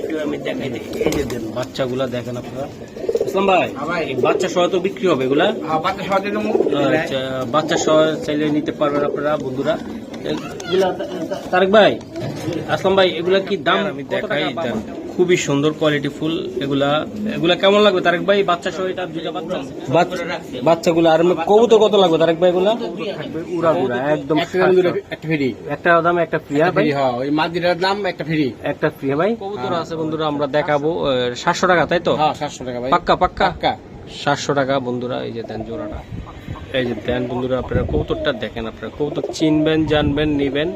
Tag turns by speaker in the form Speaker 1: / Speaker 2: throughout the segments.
Speaker 1: একটু আমি দেখাই দিই এই যে দেন বাচ্চাগুলা দেখেন আপনারা। ইসলাম ভাই
Speaker 2: হ্যাঁ
Speaker 1: বাচ্চা সহ তো বিক্রি হবে এগুলা?
Speaker 2: হ্যাঁ, বাচ্চা সহ।
Speaker 1: আচ্ছা বাচ্চা সহ চাইলে নিতে পারবেন আপনারা বন্ধুরা। এগুলা তারেক ভাই আসলাম ভাই এগুলা কি দাম আমি দেখাই দেন। খুবই সুন্দর কোয়ালিটি ফুল। এগুলা এগুলা কেমন লাগবে? তারেক ভাই বাচ্চা সহ এটা দুইটা বাচ্চা? বাচ্চা- বাচ্চাগুলা আর কবুতর কত লাগবে তারেক ভাই এগুলা? থাকবে উড়া উড়া একদম
Speaker 2: একটা দাম দুটো, একটা ফ্রি।
Speaker 1: একটা দাম একটা ফ্রি
Speaker 2: একটা ফ্রি হ্যাঁ ওই মাদিরার দাম একটা ফ্রি।
Speaker 1: একটা ফ্রি ভাই? কবুতর আছে বন্ধুরা আমরা দেখাবো সাতশো টাকা তাই তো?
Speaker 2: হ্যাঁ সাতশো টাকা ভাই।
Speaker 1: পাক্কা পাক্কা?
Speaker 2: পাক্কা।
Speaker 1: সাতশো টাকা বন্ধুরা এই যে দেন জোড়াটা। এই যে দেন বন্ধুরা আপনারা কৌতুকটা দেখেন আপনারা কৌতুক চিনবেন জানবেন নিবেন।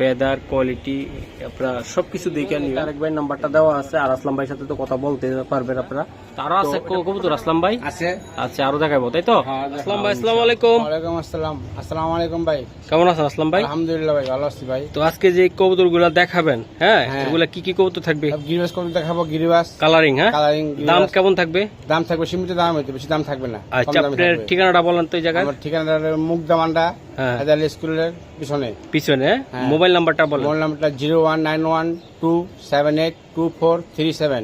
Speaker 1: ফেদার কোয়ালিটি আপনারা সবকিছু দেখে নিবেন আরেক ভাই নাম্বারটা দেওয়া আছে আর আসলাম ভাইয়ের সাথে তো কথা বলতে পারবেন আপনারা। তারও আছে কবুতর আসলাম ভাই?
Speaker 2: আছে।
Speaker 1: আচ্ছা আরও দেখাবো তাই তো?
Speaker 2: হ্যাঁ,
Speaker 1: আসলাম ভাই আসসালামু আলাইকুম
Speaker 2: ওয়ালাইকুম আসসালাম। আসসালামু আলাইকুম ভাই।
Speaker 1: কেমন আছেন আসলাম ভাই?
Speaker 2: আলহামদুলিল্লাহ ভাই ভালো আছি ভাই।
Speaker 1: তো আজকে যে কবুতরগুলা দেখাবেন হ্যাঁ
Speaker 2: হ্যাঁ।
Speaker 1: এগুলা কি কি কবুতর থাকবে?
Speaker 2: গিরিবাস করে দেখাবো গিরিবাস।
Speaker 1: কালারিং হ্যাঁ?
Speaker 2: কালারিং
Speaker 1: দাম কেমন থাকবে?
Speaker 2: দাম থাকবে সীমিত দাম হইতে বেশি দাম থাকবে না।
Speaker 1: আচ্ছা আপনার ঠিকানাটা বলেন তো এই জায়গায়।
Speaker 2: আমার ঠিকানা মুগদামান্ডা
Speaker 1: হ্যাঁ।
Speaker 2: হাজার স্কুলের পিছনে।
Speaker 1: পিছনে
Speaker 2: হ্যাঁ।
Speaker 1: মোবাইল নাম্বারটা বলেন।
Speaker 2: মোবাইল নাম্বারটা zero one nine one two seven eight two four three seven.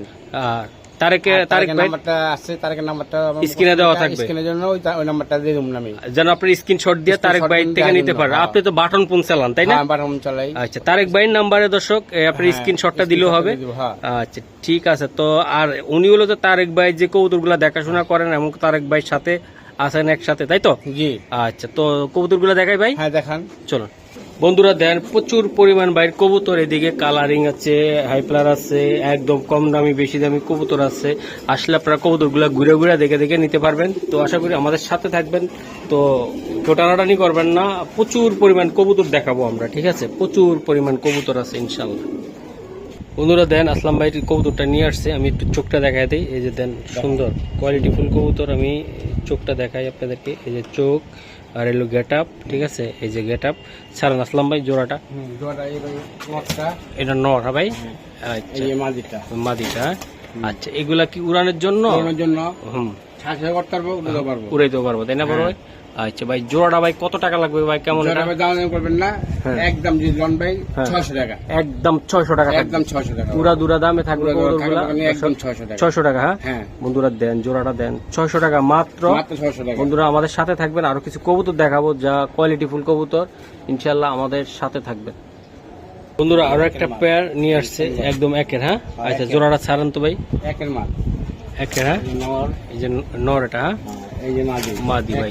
Speaker 1: তারেকে Tarek
Speaker 2: নাম্বারটা আছে তারেকের নাম্বারটা
Speaker 1: স্ক্রিনে দেওয়া থাকবে।
Speaker 2: স্ক্রিনের জন্য ওই ওই নাম্বারটা দিয়ে দেবো আমি।
Speaker 1: যেন আপনি স্ক্রিনশট দিয়ে তারেক ভাই থেকে নিতে পারেন।
Speaker 2: হ্যাঁ।
Speaker 1: আপনি তো বাটন ফোন চালান তাই না?
Speaker 2: হ্যাঁ চালাই।
Speaker 1: আচ্ছা তারেক ভাইয়ের নাম্বারে দর্শক এ, আপনি
Speaker 2: হ্যাঁ,
Speaker 1: স্ক্রিনশটটা দিলেও হবে।
Speaker 2: হ্যাঁ।
Speaker 1: আচ্ছা ঠিক আছে। তো আর উনি হলো তো তারেক ভাই যে কবুতরগুলা দেখাশোনা করেন এবং তারেক ভাইয়ের সাথে আছেন একসাথে তাই তো?
Speaker 2: জি।
Speaker 1: আচ্ছা তো কবুতরগুলা দেখাই ভাই।
Speaker 2: হ্যাঁ দেখান।
Speaker 1: চলুন। বন্ধুরা দেন প্রচুর পরিমাণ বাইর কবুতর এদিকে কালারিং আছে হাইপ্লার আছে একদম কম দামি বেশি দামি কবুতর আছে। আসলে আপনারা কবুতরগুলো ঘুরে ঘুরে দেখে দেখে নিতে পারবেন। তো আশা করি আমাদের সাথে থাকবেন। তো কেউ টানাটানি করবেন না প্রচুর পরিমাণ কবুতর দেখাবো আমরা ঠিক আছে? প্রচুর পরিমাণ কবুতর আছে ইনশাল্লাহ বন্ধুরা দেন আসলাম ভাই কবুতরটা নিয়ে আসছে। আমি একটু চোখটা দেখাই দিই। এই যে দেন সুন্দর কোয়ালিটি ফুল কবুতর। আমি চোখটা দেখাই আপনাদেরকে। এই যে চোখ আর এলো গেট আপ ঠিক আছে? এই যে গেট আপ ছাড়েন আসলাম ভাই জোড়াটা। এটা নর হ্যাঁ ভাই? আচ্ছা।
Speaker 2: মাদিটা।
Speaker 1: মাদিটা। হ্যাঁ? আচ্ছা এগুলা কি উড়ানের জন্য?
Speaker 2: ওর জন্য।
Speaker 1: হুম। উড়াইতে পারব তাই না বড় ভাই? আচ্ছা ভাই জোড়াটা ভাই কত টাকা লাগবে ভাই? কেমন
Speaker 2: করবেন না।
Speaker 1: হ্যাঁ।
Speaker 2: একদম যদি লন ভাই
Speaker 1: হ্যাঁ।
Speaker 2: ছয়শো টাকা।
Speaker 1: একদম ছয়শো টাকা
Speaker 2: একদম ছয়শো টাকা।
Speaker 1: উড়া দুরা দামে থাকবে
Speaker 2: পুরো একদম ছয়শো টাকা।
Speaker 1: ছয়শো টাকা হ্যাঁ?
Speaker 2: হ্যাঁ।
Speaker 1: বন্ধুরা দেন জোড়াটা দেন। ছয়শো টাকা মাত্র।
Speaker 2: মাত্র ছয়শো টাকা।
Speaker 1: বন্ধুরা আমাদের সাথে থাকবেন। আরও কিছু কবুতর দেখাবো যা কোয়ালিটি ফুল কবুতর। ইনশাল্লাহ আমাদের সাথে থাকবেন। বন্ধুরা আরও একটা পেয়ার নিয়ে আসছে একদম একের হ্যাঁ? আচ্ছা জোড়াটা ছাড়েন তো ভাই।
Speaker 2: একের মাল।
Speaker 1: একের হ্যাঁ?
Speaker 2: এই যে নর।
Speaker 1: এই যে নর এটা হ্যাঁ,
Speaker 2: এই যে মাদি।
Speaker 1: মাদি ভাই।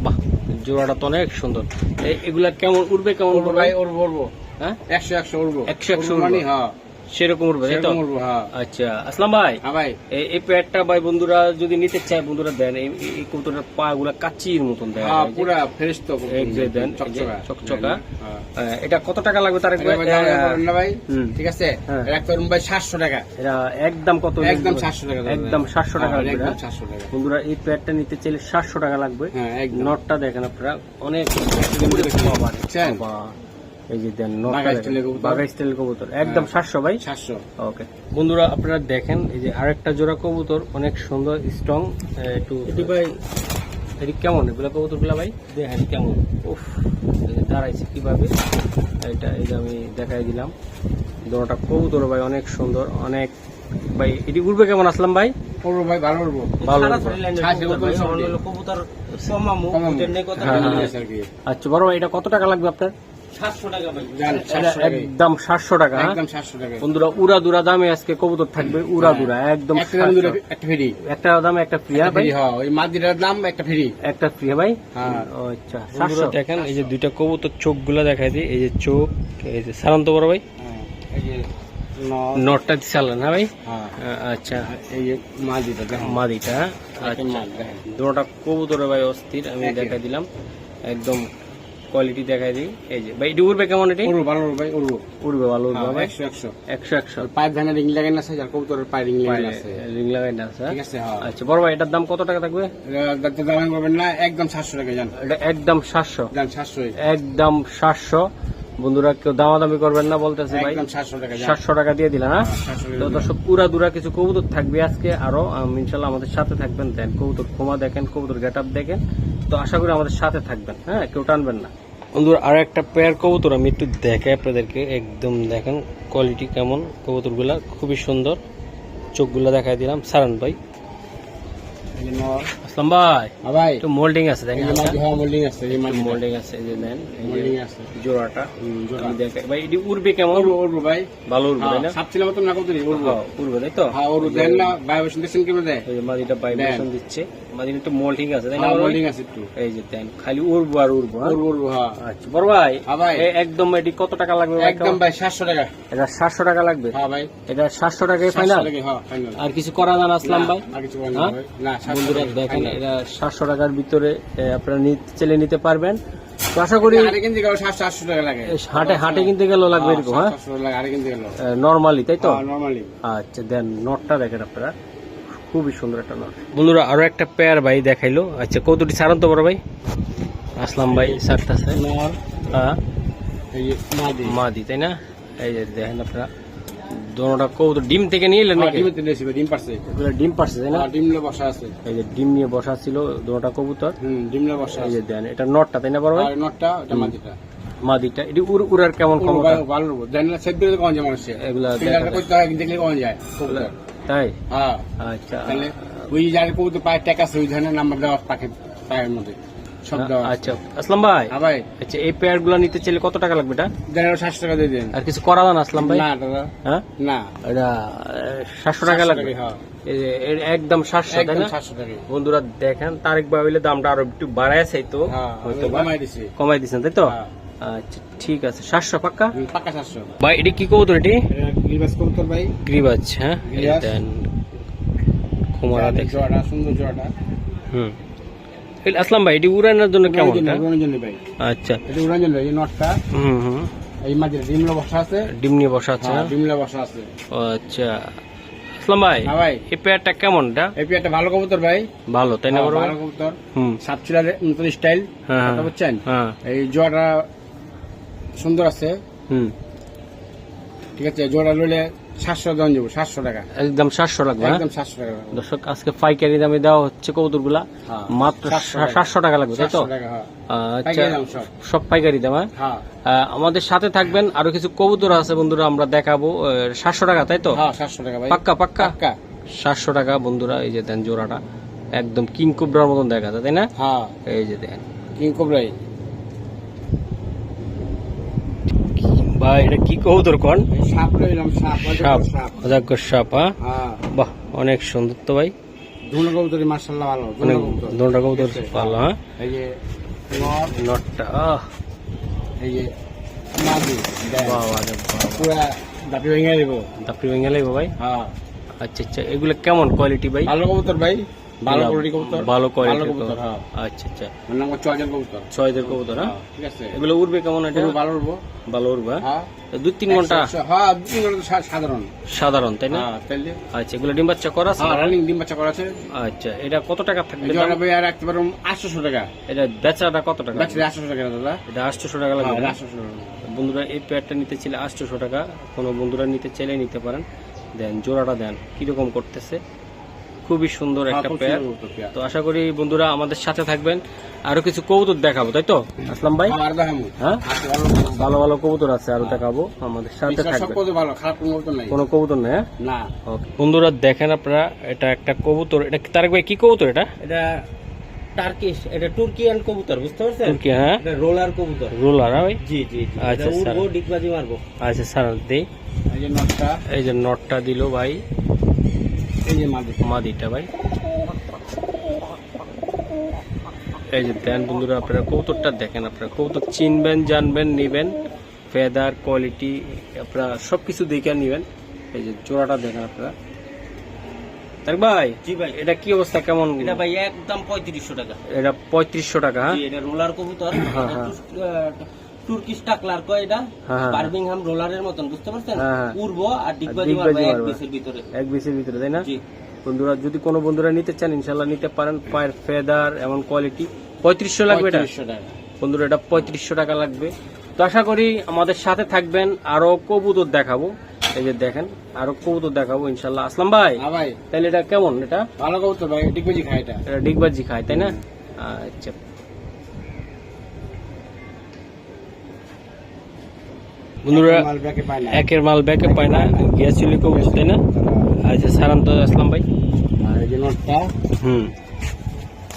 Speaker 1: বাহ জোড়াটা তো অনেক সুন্দর। এগুলা কেমন উঠবে কেমন
Speaker 2: উড়বো
Speaker 1: হ্যাঁ?
Speaker 2: একশো একশো উড়বো।
Speaker 1: একশো একশো
Speaker 2: মানে হ্যাঁ।
Speaker 1: সেরকম উঠবে তাই তো?
Speaker 2: হ্যাঁ।
Speaker 1: আচ্ছা আসলাম ভাই।
Speaker 2: ভাই।
Speaker 1: এই- প্যাডটা ভাই বন্ধুরা যদি নিতে চায় বন্ধুরা দেন এই কবুতরের পা গুলা কাচির মতন
Speaker 2: হ্যাঁ পুরা ফ্রেশ তো
Speaker 1: দেন,
Speaker 2: চকচকা। হ্যাঁ।
Speaker 1: এটা কত টাকা লাগবে তার
Speaker 2: ভাই দাম দাম করবেন না ভাই
Speaker 1: হুম।
Speaker 2: ঠিক আছে। ভাই সাতশো টাকা।
Speaker 1: এটা একদম কত
Speaker 2: একদম টাকা।
Speaker 1: একদম সাতশো টাকা
Speaker 2: একদম
Speaker 1: বন্ধুরা এই প্যাডটা নিতে চাইলে সাতশো টাকা লাগবে।
Speaker 2: হ্যাঁ একদম।
Speaker 1: নটটা দেখেন আপনারা অনেক। এই যে দেন
Speaker 2: বাঘা কবুতর।
Speaker 1: স্টাইল কবুতর। একদম সাতশো ভাই?
Speaker 2: সাতশো।
Speaker 1: ওকে। বন্ধুরা আপনারা দেখেন এই যে আরেকটা জোড়া কবুতর অনেক সুন্দর স্ট্রং একটু এটি ভাই এটি কেমন? এগুলা ভাই? দেখেন কেমন? উফ দাঁড়াইছে কীভাবে? এটা এই যে আমি দেখাই দিলাম। জোড়াটা কবুতর ভাই অনেক সুন্দর অনেক ভাই এটি উঠবে কেমন আসলাম ভাই?
Speaker 2: পড়ব ভাই ভালো উঠবো
Speaker 1: ভালো
Speaker 2: কবুতর
Speaker 1: কমামু।
Speaker 2: হ্যাঁ। হ্যাঁ।
Speaker 1: আচ্ছা বড় ভাই এটা কত টাকা লাগবে আপনার?
Speaker 2: সাতশো টাকা।
Speaker 1: একদম সাতশো টাকা হ্যাঁ?
Speaker 2: একদম সাতশো টাকা
Speaker 1: বন্ধুরা উড়া দুরা দামে আজকে কবুতর থাকবে উড়া দুরা একদম
Speaker 2: একটা দাম দুটো,
Speaker 1: 700
Speaker 2: একটা ফ্রি।
Speaker 1: একটা দামে একটা ফ্রি
Speaker 2: একটা হ্যাঁ ওই মাদিরার দাম একটা ফ্রি।
Speaker 1: একটা ফ্রি ভাই?
Speaker 2: হ্যাঁ।
Speaker 1: আচ্ছা সাতশো। দেখেন এই যে দুইটা কবুতর চোখগুলা দেখাই দিই এই যে চোখ এই যে সারান্ত বড় ভাই।
Speaker 2: হ্যাঁ, এই
Speaker 1: নটটা চালান হ্যাঁ ভাই?
Speaker 2: হ্যাঁ,
Speaker 1: আচ্ছা।
Speaker 2: এই যে মাদিটা দেখো
Speaker 1: মাদিটা? আচ্ছা। দুটা কবুতর ভাই অস্থির আমি। দেখাই দিলাম একদম কোয়ালিটি দেখাই দিই। এই যে ভাই এটি উড়বে কেমন এটি?
Speaker 2: উড়বো ভালো উড়বো ভাই উড়বো।
Speaker 1: উড়বে ভালো উড়বে
Speaker 2: হ্যাঁ,
Speaker 1: ভাই।
Speaker 2: একশো একশো।
Speaker 1: একশো একশো।
Speaker 2: পায়ের ধানে রিং আছে যার কবুতরের পায়ে রিং লাগানো আছে।
Speaker 1: রিং লাগাই না হ্যাঁ?
Speaker 2: ঠিক আছে হ্যাঁ।
Speaker 1: আচ্ছা বড় ভাই এটার দাম কত টাকা থাকবে?
Speaker 2: এটা দাম করবেন না একদম সাতশো টাকা যান।
Speaker 1: এটা একদম সাতশো।
Speaker 2: যান সাতশো
Speaker 1: একদম সাতশো। বন্ধুরা কেউ দামাদামি করবেন না বলতেছে ভাই।
Speaker 2: সাতশো টাকা
Speaker 1: দিয়ে দিলাম হ্যাঁ? তো দর্শক পুরা দুরা কিছু কবুতর থাকবে আজকে। আরও ইনশাল্লাহ আমাদের সাথে থাকবেন। দেন কবুতর ক্ষমা দেখেন কবুতর গেট আপ দেখেন। তো আশা করি আমাদের সাথে থাকবেন হ্যাঁ কেউ টানবেন না। বন্ধুরা আর একটা পেয়ার কবুতর আমি একটু দেখাই আপনাদেরকে, একদম দেখেন কোয়ালিটি কেমন, কবুতরগুলা খুবই সুন্দর। চোখগুলো দেখাই দিলাম, সারান ভাই। আসলাম ভাই
Speaker 2: হ্যাঁ ভাই
Speaker 1: একটু মোল্ডিং আছে দেখেন
Speaker 2: যে মাঝে হওয়া মোল্ডিং আছে এই
Speaker 1: মোল্ডিং আছে এই যে যে
Speaker 2: মোল্ডিং আছে
Speaker 1: জোড়াটা
Speaker 2: জোড়া।
Speaker 1: আমি ভাই এটি উড়বে কেমন
Speaker 2: উড়বো উড়বো ভাই
Speaker 1: ভালো উড়বে তাই না
Speaker 2: সাপ ছিল না কত উড়বো
Speaker 1: হ্যাঁ, উড়বে তাই তো
Speaker 2: হ্যাঁ উড়বো দেন না ভাইব্রেশন দেখছেন কেমন দেয়
Speaker 1: এই যে মাদিটা ভাইব্রেশন দিচ্ছে মাদিটা একটু মোল্ডিং আছে তাই না
Speaker 2: হ্যাঁ মোল্ডিং আছে একটু
Speaker 1: এই যে দেন খালি উড়বো আর উড়বো হ্যাঁ?
Speaker 2: উড়বো উড়বো হ্যাঁ
Speaker 1: আচ্ছা বড় ভাই
Speaker 2: হ্যাঁ ভাই।
Speaker 1: একদম এটি কত টাকা লাগবে ভাই
Speaker 2: একদম ভাই সাতশো টাকা
Speaker 1: এটা সাতশো টাকা লাগবে
Speaker 2: হ্যাঁ ভাই
Speaker 1: এটা সাতশো টাকায় ফাইনাল
Speaker 2: হ্যাঁ ফাইনাল
Speaker 1: আর কিছু করা যান আসলাম ভাই
Speaker 2: আর কিছু না
Speaker 1: হ্যাঁ?
Speaker 2: না
Speaker 1: বন্ধুরা দেখেন। সাতশো টাকার ভিতরে আপনারা চেলে নিতে পারবেন। তো আশা করি হাটে হাটে কিনতে গেলেও লাগবে এরকম হ্যাঁ? নর্মালি তাই তো?
Speaker 2: নর্মালি
Speaker 1: আচ্ছা দেন নটটা দেখেন আপনারা। খুবই সুন্দর একটা নট বন্ধুরা আরও একটা পেয়ার ভাই দেখাইলো। আচ্ছা কৌতুটি তো বড় ভাই। আসলাম ভাই সারটাছে
Speaker 2: নর।
Speaker 1: হ্যাঁ।
Speaker 2: মাদি।
Speaker 1: মাদি তাই না? এই যে দেখেন আপনারা। দোনোটা কৌতুর ডিম থেকে নিয়ে এলেন
Speaker 2: হ্যাঁ,
Speaker 1: নাকি?
Speaker 2: ডিমে তেলে ডিম পারছে
Speaker 1: এগুলো ডিম পারছে তাই না?
Speaker 2: হ্যাঁ, ডিমলে বসা আছে।
Speaker 1: এই যে ডিম নিয়ে বসা ছিল দোনোটা কবুতর।
Speaker 2: হুম ডিমলে বসা
Speaker 1: এই যে দেন এটা নটটা তাই না বড় ভাই?
Speaker 2: আর নটটা ওটা মাদিটা
Speaker 1: মাদিটা এটি উড় উড়ার কেমন ক্ষমতা?
Speaker 2: ভালো জানি না সেট দিলে কখন যায় মানুষের।
Speaker 1: এগুলা
Speaker 2: হয় দেখলে কখন যায়।
Speaker 1: তাই?
Speaker 2: হ্যাঁ।
Speaker 1: আচ্ছা।
Speaker 2: তাহলে ওই যার কবুতর পায়ে ট্যাক আছে ওই ধরনের নাম্বার দেওয়া পাখি পায়ের মধ্যে।
Speaker 1: আচ্ছা আসলাম ভাই।
Speaker 2: হ্যাঁ ভাই।
Speaker 1: আচ্ছা এই পেয়ারগুলো নিতে চাইলে কত টাকা লাগবে এটা?
Speaker 2: সাতশো টাকা দিয়ে দেন।
Speaker 1: আর কিছু করা যান আসলাম ভাই?
Speaker 2: না দাদা।
Speaker 1: হ্যাঁ?
Speaker 2: না।
Speaker 1: এটা সাতশো টাকা লাগবে?
Speaker 2: হ্যাঁ।
Speaker 1: এই যে এর একদম সাতশো তাই না? বন্ধুরা দেখেন তারেক ভাই দামটা আরও একটু বাড়ায় চাই তো।
Speaker 2: হ্যাঁ কমাই
Speaker 1: দিচ্ছেন তাই তো?
Speaker 2: হ্যাঁ।
Speaker 1: আচ্ছা ঠিক আছে সাতশো পাক্কা?
Speaker 2: পাক্কা সাতশো।
Speaker 1: ভাই এটি কি কবুতর এটি?
Speaker 2: কবুতর ভাই।
Speaker 1: গ্রিবাজ হ্যাঁ? দেন খুমারা দেখ
Speaker 2: জোড়াটা সুন্দর জোড়াটা
Speaker 1: হুম। আসলাম ভাই এটি উড়ানোর জন্য কেমন
Speaker 2: উড়ানোর উড়ানোর জন্য ভাই।
Speaker 1: আচ্ছা।
Speaker 2: এটা উড়ানোর জন্য এই নটটা।
Speaker 1: হুম হুম।
Speaker 2: এই মাঝে ডিমলে বসা আছে।
Speaker 1: ডিম নিয়ে বসা আছে
Speaker 2: হ্যাঁ
Speaker 1: না?
Speaker 2: বসা আছে।
Speaker 1: আচ্ছা। আসলাম ভাই
Speaker 2: হ্যাঁ ভাই।
Speaker 1: এই পেয়ারটা
Speaker 2: এই একটা ভালো কবুতর ভাই।
Speaker 1: ভালো তাই না
Speaker 2: হ্যাঁ, ভালো কবুতর।
Speaker 1: হুম।
Speaker 2: সাতচুলার নতুন স্টাইল
Speaker 1: হ্যাঁ
Speaker 2: বুঝছেন?
Speaker 1: হ্যাঁ।
Speaker 2: এই জোড়াটা সুন্দর আছে।
Speaker 1: হুম।
Speaker 2: ঠিক আছে জোড়া লইলে সাতশো দাম যাব সাতশো টাকা।
Speaker 1: একদম সাতশো লাগবে?
Speaker 2: একদম সাতশো টাকা
Speaker 1: দর্শক আজকে পাইকারি দামে দেওয়া হচ্ছে
Speaker 2: কবুতরগুলা।
Speaker 1: মাত্র সাতশো টাকা। লাগবে তাই তো?
Speaker 2: সাতশো টাকা
Speaker 1: আচ্ছা
Speaker 2: সব।
Speaker 1: সব পাইকারি দাম আহ, আমাদের সাথে থাকবেন আরও কিছু কবুতর আছে বন্ধুরা আমরা দেখাবো সাতশো টাকা তাই তো?
Speaker 2: হ্যাঁ সাতশো টাকা
Speaker 1: পাক্কা পাক্কা?
Speaker 2: পাক্কা।
Speaker 1: সাতশো টাকা বন্ধুরা এই যে দেন জোড়াটা একদম কিং কুবরার মতন দেখা যায় তাই না?
Speaker 2: হ্যাঁ।
Speaker 1: এই যে দেন।
Speaker 2: কিং কোবরাই।
Speaker 1: এটা কি কবুতর কোন?
Speaker 2: সাপ লইলাম সাপ
Speaker 1: সাপ অজাগ্য সাপ হ্যাঁ?
Speaker 2: হ্যাঁ।
Speaker 1: বাহ অনেক সুন্দর তো ভাই।
Speaker 2: ধুলো কবুতরি মার্শাল্লাহ ভালো ধুলো কবুতর।
Speaker 1: ভালো হ্যাঁ?
Speaker 2: এই যে
Speaker 1: নটটা আহ।
Speaker 2: এই যে মাদি
Speaker 1: বাহ বাহ
Speaker 2: পুরা দাপি ভেঙে দেবো
Speaker 1: দাপড়ি ভেঙে লাগবে ভাই?
Speaker 2: হ্যাঁ।
Speaker 1: আচ্ছা আচ্ছা এগুলো কেমন কোয়ালিটি ভাই?
Speaker 2: ভালো কবুতর ভাই। ভালো কোয়ালিটি কবুতর
Speaker 1: ভালো কোয়ালিটি
Speaker 2: কবুতর হ্যাঁ।
Speaker 1: আচ্ছা আচ্ছা।
Speaker 2: নাম কবুতর।
Speaker 1: কবুতর হ্যাঁ?
Speaker 2: হ্যাঁ, ঠিক আছে।
Speaker 1: এগুলো উড়বে কেমন এটা?
Speaker 2: ভালো উঠবো
Speaker 1: ভালো উড়বে হ্যাঁ?
Speaker 2: হ্যাঁ।
Speaker 1: দুই তিন
Speaker 2: ঘণ্টা? হ্যাঁ দু ঘণ্টা সাধারণ।
Speaker 1: সাধারণ তাই না?
Speaker 2: তাইলে
Speaker 1: আচ্ছা এগুলো ডিম বাচ্চা করা আছে?
Speaker 2: রানিং ডিম বাচ্চা করা আছে।
Speaker 1: আচ্ছা এটা কত টাকা থাকবে?
Speaker 2: আর রাখতে টাকা।
Speaker 1: এটা বেচাটা কত টাকা?
Speaker 2: টাকা দাদা?
Speaker 1: এটা আটশোশো টাকা লাগবে
Speaker 2: টাকা।
Speaker 1: বন্ধুরা এই পেয়ারটা নিতে চাইলে আটশোশো টাকা কোনো বন্ধুরা নিতে চাইলে নিতে পারেন। দেন জোড়াটা দেন কীরকম করতেছে? খুবই সুন্দর একটা পেয়ার। তো আশা করি বন্ধুরা আমাদের সাথে থাকবেন। আরও কিছু কবুতর দেখাবো তাই তো? আসলাম ভাই।
Speaker 2: হ্যাঁ।
Speaker 1: হ্যাঁ
Speaker 2: ভালো
Speaker 1: ভালো কবুতর আছে আরও দেখাবো আমাদের সাথে থাকবেন।
Speaker 2: কবুতর কোনো কবুতর নাই
Speaker 1: হ্যাঁ?
Speaker 2: না।
Speaker 1: বন্ধুরা দেখেন আপনারা এটা একটা কবুতর এটা তারেক ভাই কি কবুতর এটা?
Speaker 3: এটা টার্কিশ এটা কবুতর বুঝতে পারছেন?
Speaker 1: হ্যাঁ?
Speaker 3: এটা রোলার কবুতর।
Speaker 1: রোলার হ্যাঁ ভাই?
Speaker 3: জি জি।
Speaker 1: আচ্ছা,
Speaker 3: এটা উঠবো ডিগবাজি মারবো।
Speaker 1: আচ্ছা স্যার দেই
Speaker 2: এই যে নটটা।
Speaker 1: এই যে নটটা দিল ভাই।
Speaker 2: এই যে মাদি।
Speaker 1: মাদিটা ভাই। এই যে দেন বন্ধুরা আপনারা কৌতুকটা দেখেন আপনারা কৌতুক চিনবেন জানবেন নিবেন। ফেদার কোয়ালিটি আপনারা সবকিছু দেখে নিবেন। এই যে জোড়াটা দেখেন আপনারা। তার ভাই
Speaker 3: জি ভাই।
Speaker 1: এটা কি অবস্থা কেমন?
Speaker 3: এটা ভাই একদম পঁয়ত্রিশশো টাকা।
Speaker 1: এটা পঁয়ত্রিশশো টাকা হ্যাঁ?
Speaker 3: এটা রোলার কবুতর।
Speaker 1: হ্যাঁ, হ্যাঁ।
Speaker 3: তুর্কিশ টাকলার কয় এটা?
Speaker 1: হ্যাঁ, হ্যাঁ।
Speaker 3: বার্মিংহাম রোলারের মতন বুঝতে পারছেন?
Speaker 1: হ্যাঁ, হ্যাঁ।
Speaker 3: আর ডিগবাজি মারবো এক। ভিতরে।
Speaker 1: এক ভিতরে তাই না? বন্ধুরা যদি কোনো বন্ধুরা নিতে চান নিতে পারেন। পায়ের ফেদার এমন কোয়ালিটি পঁয়ত্রিশশো লাগবে এটা? বন্ধুরা এটা পঁয়ত্রিশশো টাকা লাগবে। তো আশা করি আমাদের সাথে থাকবেন। আরও কবুতর দেখাবো। এই যে দেখেন আরও কবুতর দেখাবো ইনশাল্লাহ আসলাম ভাই।
Speaker 2: হ্যাঁ ভাই।
Speaker 1: তাহলে এটা কেমন? এটা?
Speaker 2: ভালো কবুতর ভাই ডিগবাজি খায় এটা।
Speaker 1: এটা ডিগবাজি খায় তাই না? আচ্ছা। বন্ধুরা
Speaker 2: মাল ব্যাকে পায় না।
Speaker 1: একের মাল ব্যাকে না। তাই না? আচ্ছা সারান্ত আসলাম ভাই।
Speaker 2: আর এই যে নটটা
Speaker 1: হুম।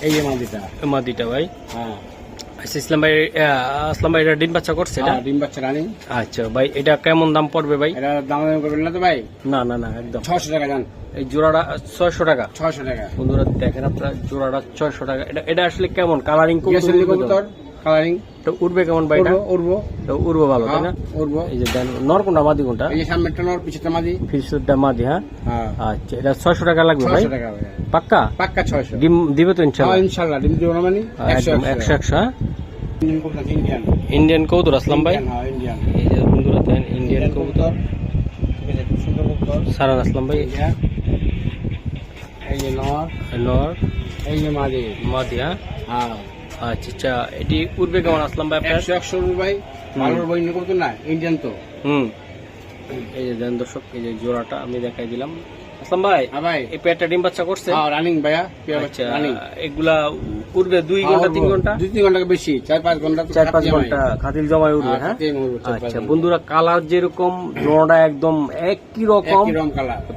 Speaker 2: এই যে মাদিটা।
Speaker 1: মাদিটা ভাই।
Speaker 2: হ্যাঁ।
Speaker 1: আচ্ছা ইসলাম ভাই আসলাম ভাই এটা ডিম বাচ্চা করছে এটা?
Speaker 2: হ্যাঁ, ডিম বাচ্চা রানিং।
Speaker 1: আচ্ছা ভাই এটা কেমন দাম পড়বে ভাই?
Speaker 2: এটা দাম দাম করবেন না তো ভাই?
Speaker 1: না না না একদম।
Speaker 2: ছশো টাকা জান।
Speaker 1: এই জোড়াটা ছয়শো টাকা?
Speaker 2: টাকা।
Speaker 1: বন্ধুরা দেখেন আপনার জোড়াটা ছয়শো টাকা। এটা এটা আসলে কেমন? কালারিং
Speaker 2: কবুতর? কালারিং।
Speaker 1: উঠবে কেমন এটা?
Speaker 2: উড়বো উড়বো।
Speaker 1: উড়বো ভালো তাই না?
Speaker 2: হ্যাঁ, উড়বো।
Speaker 1: এই যে দেন নর কোনটা মাদি কোনটা?
Speaker 2: এই যে সামনেরটা নর পিছটা মাদি।
Speaker 1: মাদি হ্যাঁ?
Speaker 2: হ্যাঁ।
Speaker 1: আচ্ছা এটা ছয়শো টাকা লাগবে ভাই?
Speaker 2: ছশো টাকা ভাই
Speaker 1: পাক্কা?
Speaker 2: পাক্কা ছয়শো।
Speaker 1: ডিম দিবে তো
Speaker 2: হ্যাঁ
Speaker 1: ইনশাল্লাহ
Speaker 2: ইনশাল্লাহ ডিম দিব না মানে? একশো
Speaker 1: একদম একশো। একশো হ্যাঁ?
Speaker 2: ইন্ডিয়ান কবুতর ইন্ডিয়ান।
Speaker 1: ইন্ডিয়ান কবুতর আসলাম ভাই।
Speaker 2: হ্যাঁ ইন্ডিয়ান।
Speaker 1: এই যে বন্ধুরা ইন্ডিয়ান কবুতর। সারান আসলাম ভাই।
Speaker 2: এই যে নর।
Speaker 1: নর।
Speaker 2: এই যে মাদি।
Speaker 1: মাদি হ্যাঁ?
Speaker 2: হ্যাঁ।
Speaker 1: আচ্ছা আচ্ছা এটি উঠবে কেমন? আসলাম ভাই
Speaker 2: একশো একশো রুপাই ভালোর বই নিয়ে কবুতর না? ইন্ডিয়ান তো।
Speaker 1: হম। এই যে দেন দর্শক এই যে জোড়াটা আমি দেখাই দিলাম। আসলাম ভাই?
Speaker 2: হ্যাঁ ভাই।
Speaker 1: এই পেটটা ডিম বাচ্চা করছে?
Speaker 2: হ্যাঁ রানিং ভাইয়া
Speaker 1: আচ্ছা
Speaker 2: রানিং
Speaker 1: এগুলা উঠবে দুই ঘণ্টা তিন ঘণ্টা?
Speaker 2: দুই তিন ঘণ্টা বেশি চার পাঁচ ঘণ্টা
Speaker 1: চার পাঁচ ঘণ্টা খাতিল জমায় উঠবে
Speaker 2: হ্যাঁ,
Speaker 1: আচ্ছা বন্ধুরা কালার যেরকম নোড়া একদম একই রকম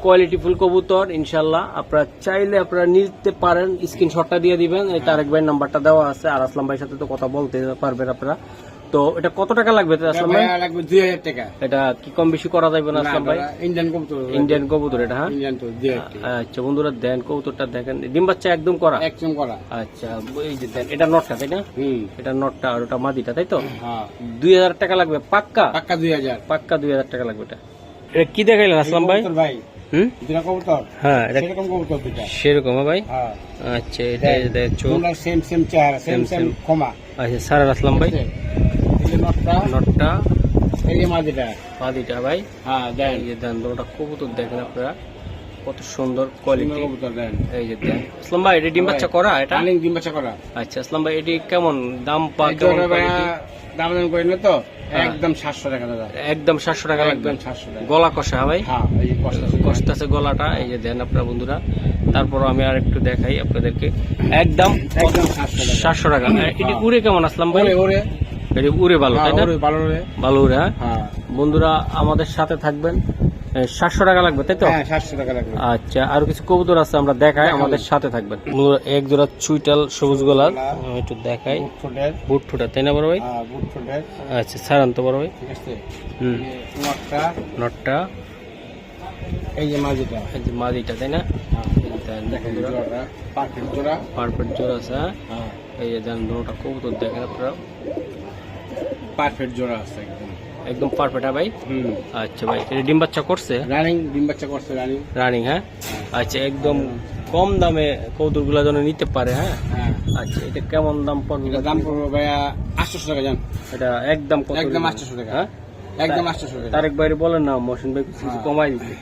Speaker 1: কোয়ালিটি ফুল কবুতর ইনশাল্লাহ আপনারা চাইলে আপনারা নিতে পারেন স্ক্রিনশটটা দিয়ে দিবেন এই তারেক ভাইয়ের নাম্বারটা দেওয়া আছে। আর আসলাম ভাইয়ের সাথে তো কথা বলতে পারবেন আপনারা। তো এটা কত টাকা লাগবে আসলাম ভাই
Speaker 2: লাগবে দুই হাজার টাকা।
Speaker 1: এটা কি কম বেশি করা যাবে না আসলাম ভাই?
Speaker 2: ইন্ডিয়ান কবুতর।
Speaker 1: ইন্ডিয়ান কবুতর এটা হ্যাঁ?
Speaker 2: ইন্ডিয়ান তো দুই হাজার টাকা।
Speaker 1: আচ্ছা বন্ধুরা দেন কবুতরটা দেখেন। ডিম বাচ্চা একদম করা?
Speaker 2: একদম করা।
Speaker 1: আচ্ছা এই যে দেন এটা নটটা তাই না?
Speaker 2: হুম।
Speaker 1: এটা নটটা আর ওটা মাদিটা তাই তো?
Speaker 2: হ্যাঁ।
Speaker 1: দুই হাজার টাকা লাগবে পাক্কা?
Speaker 2: পাক্কা দুই হাজার।
Speaker 1: পাক্কা দুই হাজার টাকা লাগবে এটা। এটা কি দেখাইলেন আসলাম ভাই?
Speaker 2: কবুতর ভাই।
Speaker 1: হুম?
Speaker 2: দুটা কবুতর?
Speaker 1: হ্যাঁ
Speaker 2: সেরকম কবুতর দুটা
Speaker 1: সেরকম হ্যাঁ ভাই?
Speaker 2: হ্যাঁ।
Speaker 1: আচ্ছা এটা এই যে চোখ
Speaker 2: তোমরা সেম সেম চেহারা সেম সেম ক্ষমা
Speaker 1: আচ্ছা সারা আসলাম ভাই।
Speaker 2: নটটা?
Speaker 1: নটটা।
Speaker 2: এই যে মাদিটা।
Speaker 1: মাদিটা ভাই।
Speaker 2: হ্যাঁ দেন।
Speaker 1: এই যে দেন দুটা কবুতর দেখেন আপনারা। কত সুন্দর কোয়ালিটি
Speaker 2: কবুতর দেন।
Speaker 1: এই যে দেন। আসলাম ভাই এটা ডিম বাচ্চা করা এটা?
Speaker 2: রানিং ডিম বাচ্চা করা।
Speaker 1: আচ্ছা আসলাম ভাই এটি কেমন? দাম পা কেমন
Speaker 2: জোড়া ভাইয়া
Speaker 1: quality?
Speaker 2: দাম দাম করে তো?
Speaker 1: হ্যাঁ।
Speaker 2: একদম সাতশো টাকা দাদা।
Speaker 1: একদম সাতশো টাকা লাগবে।
Speaker 2: একদম সাতশো টাকা।
Speaker 1: গলা কষা ভাই?
Speaker 2: হ্যাঁ এই কষ্ট
Speaker 1: কষতেছে গলাটা এই যে দেন আপনারা বন্ধুরা। তারপর আমি আর একটু দেখাই আপনাদেরকে। একদম
Speaker 2: একদম সাতশো টাকা।
Speaker 1: এটি উড়ে কেমন? আসলাম ভাই।
Speaker 2: ওরে
Speaker 1: এটি উড়ে ভালো তাই না?
Speaker 2: হ্যাঁ, ভালো
Speaker 1: উড়ে হ্যাঁ?
Speaker 2: হ্যাঁ।
Speaker 1: বন্ধুরা আমাদের সাথে থাকবেন সাতশো টাকা লাগবে তাই তো?
Speaker 2: হ্যাঁ সাতশো টাকা লাগবে।
Speaker 1: আচ্ছা আর কিছু কবুতর আছে আমরা দেখাই আমাদের সাথে থাকবেন। এক জোড়া চুইটাল সবুজ আমি একটু দেখাই।
Speaker 2: বুট
Speaker 1: ফুটা তাই না বড় ভাই?
Speaker 2: হ্যাঁ
Speaker 1: আচ্ছা ছাড়ান তো বড় ভাই। হুম।
Speaker 2: নটটা। এই যে মাঝিটা।
Speaker 1: এই যে মাদিটা তাই না?
Speaker 2: হ্যাঁ পারফেক্ট জোড়া।
Speaker 1: পারফেক্ট জোড়া আছে হ্যাঁ?
Speaker 2: হ্যাঁ।
Speaker 1: এই যে দেন দুটা কবুতর দেখেন আপনারা
Speaker 2: পারফেক্ট জোড়া আছে একদম।
Speaker 1: একদম পারফেক্ট হ্যাঁ ভাই?
Speaker 2: হুম।
Speaker 1: আচ্ছা ভাই এটা ডিম বাচ্চা করছে?
Speaker 2: রানিং ডিম বাচ্চা করছে রানিং
Speaker 1: রানিং হ্যাঁ? আচ্ছা একদম কম দামে কৌতুকগুলো যেন নিতে পারে হ্যাঁ?
Speaker 2: হ্যাঁ।
Speaker 1: আচ্ছা এটা কেমন দাম পড়বে
Speaker 2: দাম পড়বে ভাইয়া আটশোশো টাকা জান।
Speaker 1: এটা একদম কত
Speaker 2: একদম? 800 টাকা।
Speaker 1: হ্যাঁ?
Speaker 2: একদম আটশোশো টাকা।
Speaker 1: তারেক ভাই বলেন না মোশন ভাই কিছু
Speaker 2: হ্যাঁ।
Speaker 1: কমাই দিতে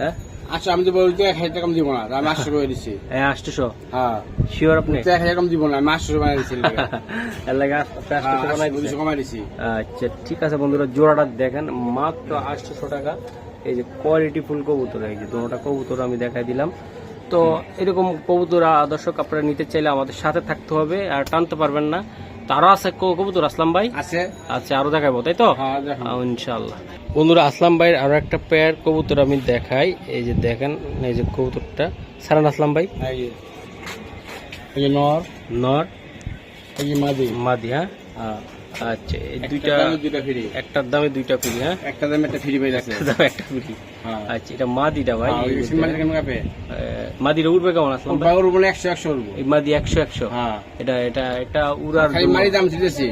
Speaker 1: হ্যাঁ?
Speaker 2: আচ্ছা আমি তো বলতে এক হাজার টাকা দিব না। আমি আটশো করে দিচ্ছি
Speaker 1: এই আটশোশো
Speaker 2: হ্যাঁ।
Speaker 1: শিওর আপনি?
Speaker 2: এক হাজার টাকা দিব না আমি
Speaker 1: আটশোশো বানাই দিছে।
Speaker 2: দুশো কমাই
Speaker 1: আচ্ছা ঠিক আছে বন্ধুরা জোড়াটা দেখেন মাত্র আটশোশো টাকা। এই যে কোয়ালিটি ফুল কবুতর এই যে দুটা কবুতর আমি দেখাই দিলাম। তো এরকম কবুতর দর্শক আপনারা নিতে চাইলে আমাদের সাথে থাকতে হবে আর টানতে পারবেন না। তারও আছে কবুতর আসলাম ভাই?
Speaker 2: আছে।
Speaker 1: আচ্ছা আরও দেখাবো তাই তো?
Speaker 2: হ্যাঁ
Speaker 1: ইনশাল্লাহ বন্ধুরা আসলাম ভাইয়ের আরও একটা পেয়ার কবুতর আমি দেখাই। এই যে দেখেন এই যে কবুতরটা। সারান আসলাম ভাই।
Speaker 2: এই যে নর।
Speaker 1: নর।
Speaker 2: এই যে মাদি।
Speaker 1: মাদি হ্যাঁ?
Speaker 2: হ্যাঁ।
Speaker 1: আচ্ছা এই
Speaker 2: দুইটা
Speaker 1: দুইটা
Speaker 2: ফ্রি।
Speaker 1: একটার দামে দুইটা ফ্রি হ্যাঁ?
Speaker 2: একটা দামে একটা ফ্রি
Speaker 1: দামে একটা ফ্রি।
Speaker 2: হ্যাঁ।
Speaker 1: আচ্ছা এটা মাদিটা ভাই
Speaker 2: হ্যাঁ,
Speaker 1: দেখেন।
Speaker 2: কেমন
Speaker 1: আসলাম ভাই এই মাদি একশো একশো।
Speaker 2: হ্যাঁ।
Speaker 1: এটা এটা এটা উড়ার
Speaker 2: খালি মারি দাম দিতেছি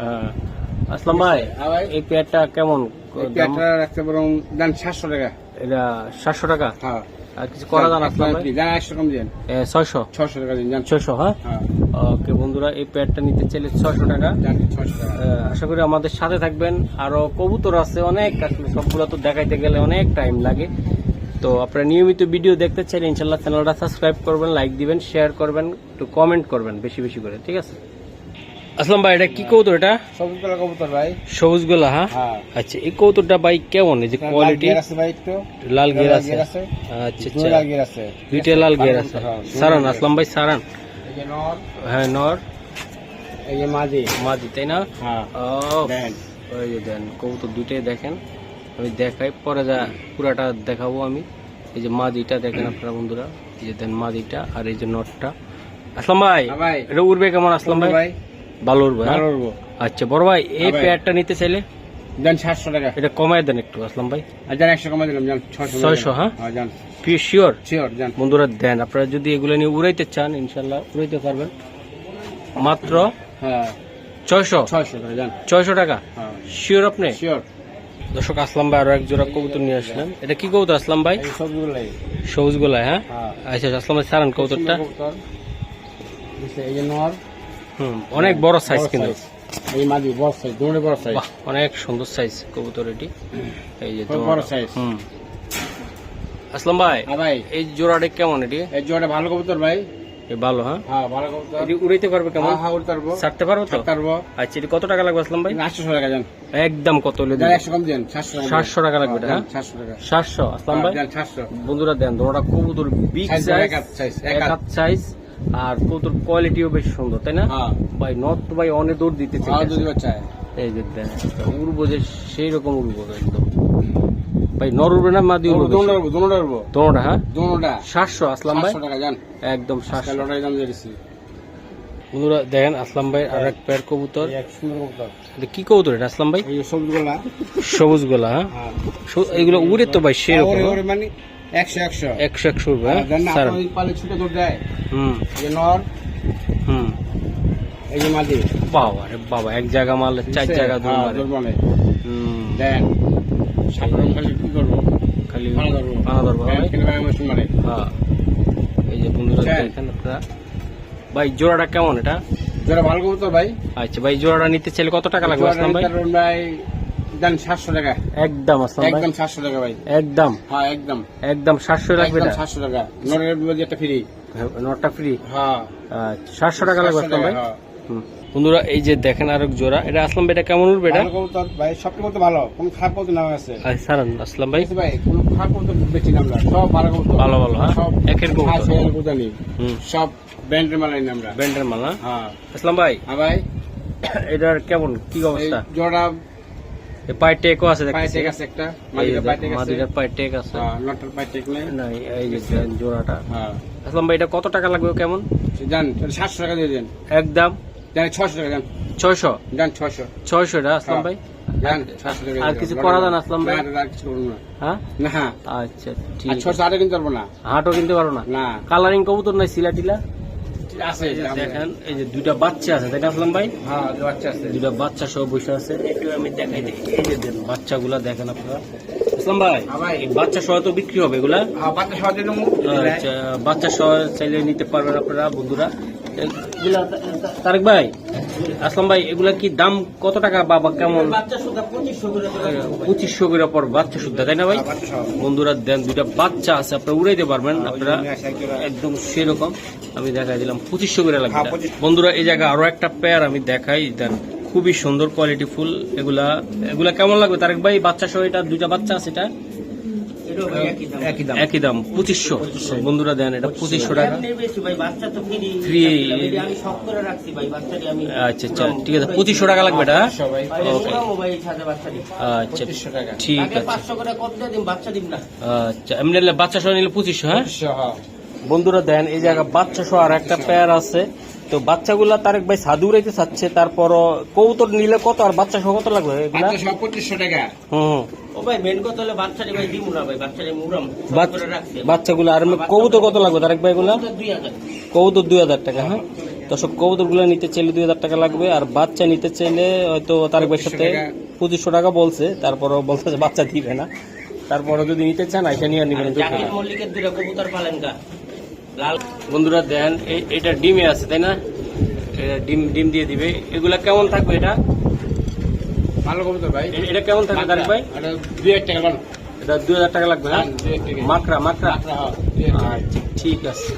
Speaker 1: হ্যাঁ। আসলাম ভাই
Speaker 2: হ্যাঁ
Speaker 1: এই পেয়ারটা কেমন?
Speaker 2: এই
Speaker 1: দাম?
Speaker 2: পেয়ারটা রাখতে পারো দাম সাতশো টাকা।
Speaker 1: এটা সাতশো টাকা?
Speaker 2: হ্যাঁ।
Speaker 1: আর কিছু করা যান আসলাম ভাই?
Speaker 2: দাম একশো কম দিন
Speaker 1: ছয়শো?
Speaker 2: টাকা দিন
Speaker 1: ছয়শো হ্যাঁ?
Speaker 2: হ্যাঁ।
Speaker 1: ওকে বন্ধুরা এই প্যাডটা নিতে চাইলে ছয়শো টাকা। আশা করি আমাদের সাথে থাকবেন। আরও কবুতর আছে অনেক আসলে সবগুলো তো দেখাইতে গেলে অনেক টাইম লাগে। তো আপনারা নিয়মিত ভিডিও দেখতে চাইলে ইনশাল্লাহ চ্যানেলটা সাবস্ক্রাইব করবেন লাইক দিবেন শেয়ার করবেন একটু কমেন্ট করবেন বেশি বেশি করে ঠিক আছে? আসলাম ভাই এটা কি কৌতুর এটা?
Speaker 2: সবুজ কালার কবুতর ভাই।
Speaker 1: সবুজ গোলা হ্যাঁ?
Speaker 2: হ্যাঁ।
Speaker 1: আচ্ছা এই কৌতুরটা ভাই কেমন? এই যে কোয়ালিটি
Speaker 2: আছে ভাই একটু।
Speaker 1: লাল গের আছে?
Speaker 2: গিয়ার আছে।
Speaker 1: আচ্ছা আচ্ছা।
Speaker 2: লাল গিয়ার আছে।
Speaker 1: দুইটা লাল গের আছে।
Speaker 2: হ্যাঁ,
Speaker 1: সারান আসলাম ভাই সারান।
Speaker 2: এই যে নর।
Speaker 1: হ্যাঁ নর।
Speaker 2: এই যে মাদি
Speaker 1: মাদি তাই না?
Speaker 2: হ্যাঁ।
Speaker 1: ওই যে দেন কবুতর দুইটাই দেখেন। আমি দেখাই পরে যা পুরাটা দেখাবো আমি। এই যে মাদিটা দেখেন আপনারা বন্ধুরা। এই যে দেন মাদিটা আর এই যে নটটা আসলাম ভাই
Speaker 2: হ্যাঁ ভাই।
Speaker 1: এটা উড়বে কেমন? আসলাম ভাই।
Speaker 2: ভাই।
Speaker 1: ভালো উড়বে হ্যাঁ?
Speaker 2: ভালো উঠবো
Speaker 1: আচ্ছা বড় ভাই এই
Speaker 2: হ্যাঁ ভাই।
Speaker 1: পেয়ারটা নিতে চাইলে?
Speaker 2: যান সাতশো টাকা।
Speaker 1: এটা কমায় দেন একটু আসলাম ভাই।
Speaker 2: আর যান একশো কমা দিলাম যান ছশো
Speaker 1: ছয়শো, হ্যাঁ?
Speaker 2: হ্যাঁ যান
Speaker 1: শিওর
Speaker 2: শিওর যান
Speaker 1: বন্ধুরা দেন আপনারা যদি এগুলো নিয়ে উড়াইতে চান ইনশাল্লাহ উড়াইতে পারবেন। মাত্র
Speaker 2: হ্যাঁ।
Speaker 1: ছয়শো?
Speaker 2: ছয়শো টাকা যান
Speaker 1: ছয়শো টাকা?
Speaker 2: হ্যাঁ।
Speaker 1: শিওর আপনি?
Speaker 2: শিওর
Speaker 1: দর্শক আসলাম ভাই আরও এক জোড়া কবুতর নিয়ে আসলেন এটা কি কবুতর আসলাম ভাই?
Speaker 2: এই
Speaker 1: সবুজ গোলায় হ্যাঁ?
Speaker 2: হ্যাঁ।
Speaker 1: আচ্ছা আচ্ছা, আসলাম ভাই সারান কবুতরটা।
Speaker 2: কবুতর। বুঝলে, এই যে নর।
Speaker 1: হুম অনেক বড় সাইজ কিন্তু।
Speaker 2: এই মাদি বড় সাইজ বড় সাইজ
Speaker 1: অনেক সুন্দর সাইজ কবুতর এটি। এই যে
Speaker 2: বড় size।
Speaker 1: হুম। আসলাম ভাই
Speaker 2: হ্যাঁ ভাই।
Speaker 1: এই জোড়াটা কেমন এটি?
Speaker 2: এই জোড়া ভালো কবুতর ভাই।
Speaker 1: ভালো হ্যাঁ?
Speaker 2: হ্যাঁ ভালো কবুতর।
Speaker 1: এটি উড়াইতে পারবে কেমন?
Speaker 2: হ্যাঁ হ্যাঁ উঠতে পারব।
Speaker 1: ছাড়তে পারব তো?
Speaker 2: পারব।
Speaker 1: আচ্ছা এটি কত টাকা লাগবে আসলাম ভাই?
Speaker 2: আটশো টাকা যান
Speaker 1: একদম কত হলে
Speaker 2: যান একশো কম দেন সাতশো টাকা
Speaker 1: 700 টাকা লাগবে হ্যাঁ?
Speaker 2: সাতশো টাকা।
Speaker 1: সাতশো আসলাম ভাই?
Speaker 2: যান সাতশো।
Speaker 1: বন্ধুরা দেন দোড়াটা কবুতর বিগ সাইজ
Speaker 2: এক। হাত
Speaker 1: সাইজ আর কবুতর কোয়ালিটিও বেশ সুন্দর তাই না?
Speaker 2: হ্যাঁ।
Speaker 1: ভাই নট ভাই অনেক দৌড় দিতে
Speaker 2: যদি চায়।
Speaker 1: এই যে উড়বো যে সেই রকম উড়বো একদম। ভাই নর উড়বে না মাদি উড়বে
Speaker 2: দোনোটা দোনোটা
Speaker 1: হ্যাঁ?
Speaker 2: দোনোটা।
Speaker 1: সাতশো আসলাম ভাই।
Speaker 2: টাকা
Speaker 1: একদম সাতশো।
Speaker 2: লটারি দাম দিয়ে দিচ্ছি
Speaker 1: বন্ধুরা দেখেন আসলাম ভাই আর এক পেয়ার কবুতর। কি কবুতর এটা আসলাম ভাই?
Speaker 2: এই সবজিগুলা
Speaker 1: সবুজ গোলা হ্যাঁ?
Speaker 2: হ্যাঁ।
Speaker 1: এগুলো উড়ে তো ভাই সেই
Speaker 2: একশো একশো।
Speaker 1: একশো একশো হ্যাঁ?
Speaker 2: পালে ছুটে দৌড় দেয়।
Speaker 1: হুম।
Speaker 2: যে নর
Speaker 1: হুম।
Speaker 2: এই যে
Speaker 1: বাবা রে বাবা এক জায়গা চার জায়গা দৌড়
Speaker 2: হ্যাঁ,
Speaker 1: মারে। হুম।
Speaker 2: দেন। সাধারণ খালি কি করব?
Speaker 1: খালি
Speaker 2: পানা ধরবো।
Speaker 1: পানা ধরবো
Speaker 2: মারে।
Speaker 1: হ্যাঁ। এই যে বন্ধুরা
Speaker 2: বুঝছেন?
Speaker 1: দেখেন আপনারা। ভাই জোড়াটা কেমন এটা?
Speaker 2: যারা ভালো কবুতর ভাই।
Speaker 1: আচ্ছা ভাই জোড়াটা নিতে চাইলে কত টাকা লাগবে ভাই
Speaker 2: দেন সাতশো টাকা।
Speaker 1: একদম আসলাম ভাই
Speaker 2: একদম সাতশো টাকা ভাই।
Speaker 1: একদম?
Speaker 2: হ্যাঁ একদম।
Speaker 1: একদম সাতশো লাগবে
Speaker 2: একদম
Speaker 1: এটা
Speaker 2: টাকা। নরের বিপদে একটা ফ্রি
Speaker 1: নটটা ফ্রি
Speaker 2: হ্যাঁ।
Speaker 1: আচ্ছা সাতশো টাকা লাগবে আসলাম ভাই।
Speaker 2: হ্যাঁ।
Speaker 1: বন্ধুরা এই যে দেখেন আরেক জোড়া। এটা আসলাম ভাই এটা কেমন উঠবে এটা?
Speaker 2: ভালো ভাই কোন খারাপ কবুতর নাম আছে
Speaker 1: সারান আসলাম ভাই।
Speaker 2: ভাই কোন খারাপ কবুতর বেশি নাম না। সব ভালো
Speaker 1: ভালো ভালো, হ্যাঁ?
Speaker 2: সব
Speaker 1: একের।
Speaker 2: হ্যাঁ, সব ব্যান্ডের মালাই আমরা।
Speaker 1: ব্যান্ডের মালা
Speaker 2: হ্যাঁ?
Speaker 1: আসলাম ভাই।
Speaker 2: হ্যাঁ ভাই।
Speaker 1: এটার কেমন কি অবস্থা?
Speaker 2: জোড়া
Speaker 1: এই পায়ে টেকও আছে
Speaker 2: টেক আছে একটা টেক আছে।
Speaker 1: টেক আছে।
Speaker 2: হ্যাঁ টেক
Speaker 1: এই যে জোড়াটা।
Speaker 2: হ্যাঁ।
Speaker 1: আসলাম ভাই এটা কত টাকা লাগবে কেমন?
Speaker 2: যান সাতশো টাকা দিয়ে দেন।
Speaker 1: একদম।
Speaker 2: যান ছশো টাকা যান
Speaker 1: ছয়শো?
Speaker 2: যান ছশো
Speaker 1: ছয়শো এটা আসলাম ভাই? আর কিছু
Speaker 2: দেন।
Speaker 1: করা যান আসলাম ভাই? হ্যাঁ?
Speaker 2: না হ্যাঁ।
Speaker 1: আচ্ছা ঠিক আছে।
Speaker 2: ছশো আটে কিনতে পারব না।
Speaker 1: হাটও কিনতে পারো না?
Speaker 2: না।
Speaker 1: কালারিং কবুতর নাই সিলা টিলা?
Speaker 2: আছে
Speaker 1: দেখেন এই যে দুইটা বাচ্চা আছে তাই আসলাম ভাই?
Speaker 2: হ্যাঁ বাচ্চা আছে।
Speaker 1: দুইটা বাচ্চা সহ বসে আছে। একটু আমি দেখাই দিই। এই যে দেন বাচ্চাগুলা দেখেন আপনারা। আসলাম ভাই?
Speaker 2: হ্যাঁ
Speaker 1: বাচ্চা সহ তো বিক্রি হবে এগুলা?
Speaker 2: হ্যাঁ বাচ্চা সহ
Speaker 1: আচ্ছা বাচ্চা সহ চাইলে নিতে পারবেন আপনারা বন্ধুরা। তারেক ভাই আসলাম ভাই এগুলা কি দাম কত টাকা বাবা কেমন?
Speaker 3: বাচ্চা সুদ্ধা পঁচিশশো করে
Speaker 1: পর বাচ্চা শুদ্ধ তাই না ভাই?
Speaker 2: হ্যাঁ,
Speaker 1: বন্ধুরা দেন দুইটা বাচ্চা আছে আপনারা উড়াইতে পারবেন আপনারা
Speaker 2: আসা একেবারে।
Speaker 1: একদম সেরকম। আমি দেখাই দিলাম পঁচিশশো করে লাগবে।
Speaker 2: হ্যাঁ,
Speaker 1: এটা।
Speaker 2: 2500
Speaker 1: বন্ধুরা এই জায়গায় আরও একটা পেয়ার আমি দেখাই দেন খুবই সুন্দর কোয়ালিটি ফুল এগুলা এগুলা কেমন লাগবে? তারেক ভাই বাচ্চা সহ এটা দুইটা বাচ্চা আছে এটা?
Speaker 3: একই দাম।
Speaker 1: পঁচিশশো। বন্ধুরা দেন এটা পঁচিশশো টাকা।
Speaker 3: এমনি বেশি ভাই বাচ্চা তো ফ্রি
Speaker 1: Free।
Speaker 3: আমি সব করে রাখছি ভাই বাচ্চাটি আমি
Speaker 1: আচ্ছা আচ্ছা ঠিক আছে পঁচিশশো টাকা লাগবে এটা হ্যাঁ? আচ্ছা ঠিক আছে।
Speaker 3: পাঁচশো করে কত দিয়ে দিন বাচ্চা দিন না।
Speaker 1: আচ্ছা এমনি নিলে বাচ্চা সহ নিলে পঁচিশশো হ্যাঁ?
Speaker 2: হ্যাঁ।
Speaker 1: বন্ধুরা দেন এই জায়গা বাচ্চা সহ আর একটা পেয়ার আছে। তো বাচ্চাগুলা তারেক ভাই সাধু উড়াইতে চাচ্ছে তারপর কৌতর নিলে কত আর বাচ্চা সহ কত লাগবে এগুলা?
Speaker 2: পঁচিশশো টাকা।
Speaker 1: হুম।
Speaker 3: ও ভাই মেন কথা হলে বাচ্চাটি ভাই দিব না ভাই বাচ্চাটি মুরাম সব
Speaker 1: বাচ্চা-
Speaker 3: করে রাখছি।
Speaker 1: বাচ্চাগুলো আর কবুতর কত লাগবে তারেক ভাই এগুলা?
Speaker 3: কবুতর দুই হাজার।
Speaker 1: টাকা হ্যাঁ? তো সব কবুতর নিতে চাইলে দুই হাজার টাকা লাগবে আর বাচ্চা নিতে চাইলে হয়তো তারেক ভাইয়ের সাথে পঁচিশশো টাকা। বলছে তারপরও বলছে বাচ্চা দিবে না। তারপরও যদি নিতে চান আইসা নিয়ে নিবেন
Speaker 3: জাকির মল্লিকের কবুতর পালেন লাল
Speaker 1: বন্ধুরা দেন এটা ডিমে আছে তাই না? এটা ডিম ডিম দিয়ে দিবে। এগুলা কেমন থাকবে এটা?
Speaker 2: ভালো কবুতর ভাই।
Speaker 1: এটা কেমন থাকে তারেক ভাই?
Speaker 2: এটা দুই হাজার টাকা
Speaker 1: এটা দুই হাজার টাকা লাগবে হ্যাঁ?
Speaker 2: এক
Speaker 1: মাকড়া মাকড়া?
Speaker 2: হ্যাঁ
Speaker 1: আচ্ছা ঠিক আছে।